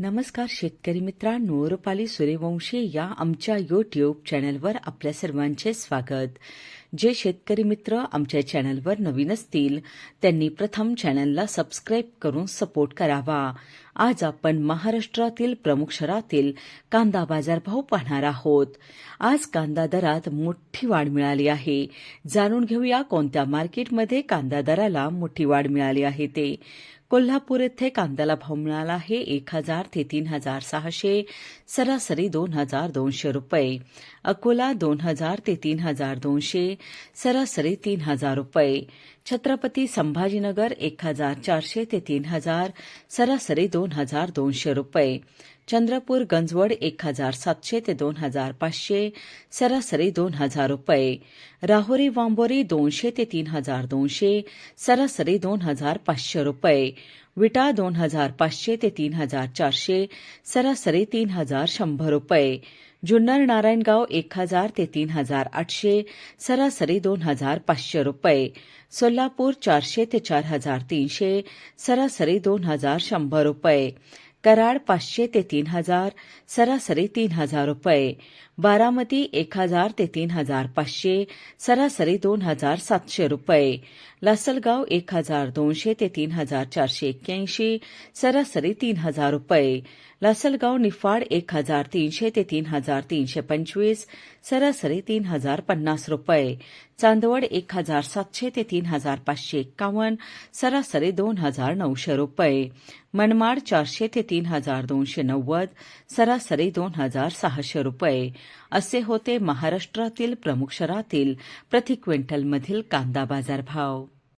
नमस्कार शेतकरी मित्रांनो रुपाली सूर्यवंशी या आमच्या यूट्यूब चॅनलवर आपल्या सर्वांचे स्वागत. जे शेतकरी मित्र आमच्या चॅनलवर नवीन असतील त्यांनी प्रथम चॅनलला सबस्क्राईब करून सपोर्ट करावा. आज आपण महाराष्ट्रातील प्रमुख शहरातील कांदा बाजारभाव पाहणार आहोत. आज कांदा दरात मोठी वाढ मिळाली आहे. जाणून घेऊया कोणत्या मार्केटमध्ये कांदा दराला मोठी वाढ मिळाली आहे ते. कोल्हापूर येथे कांद्याला भाव मिळाला आहे एक हजार ते तीन हजार सहाशे सरासरी दोन हजार दोनशे रुपये. अकोला दोन हजार ते तीन हजार दोनशे सरासरी तीन हजार रुपये. छत्रपती संभाजीनगर एक हजार चारशे ते तीन हजार सरासरी दोन हजार दोनशे रुपये. चंद्रपूर गंजवड एक हजार सातशे ते दोन हजार पाचशे सरासरी दोन हजार रुपये. राहुरी वांबोरी दोनशे ते तीन हजार दोनशे सरासरी दोन हजार पाचशे रुपये. विटा दोन हजार पाचशे ते तीन हजार चारशे सरासरी तीन हजार शंभर रुपये. जुन्नर नारायणगाव एक हजार ते तीन हजार आठशे सरासरी दोन हजार पाचशे रुपये. सोलापूर चारशे ते चार हजार तीनशे सरासरी दोन हजार शंभर रुपये. कराड पाचशे ते तीन हजार सरासरी तीन हजार रुपये. बारामती एक हजार ते तीन हजार पाचशे सरासरी दोन हजार सातशे रुपये. लासलगाव एक हजार दोनशे ते तीन हजार चारशे एक्क्याऐंशी सरासरी तीन हजार रुपये. लासलगाव निफाड एक हजार तीनशे ते तीन हजार तीनशे पंचवीस सरासरी तीन हजार पन्नास रुपये. चांदवड एक हजार सातशे ते तीन हजार पाचशे एक्कावन्न सरासरी दोन हजार नऊशे रुपये. मनमाड चारशे ते तीन हजार दोनशे नव्वद सरासरी दोन हजार सहाशे रुपये. असे होते महाराष्ट्रातील प्रमुख शहरातील प्रति क्विंटलमधील कांदा बाजार भाव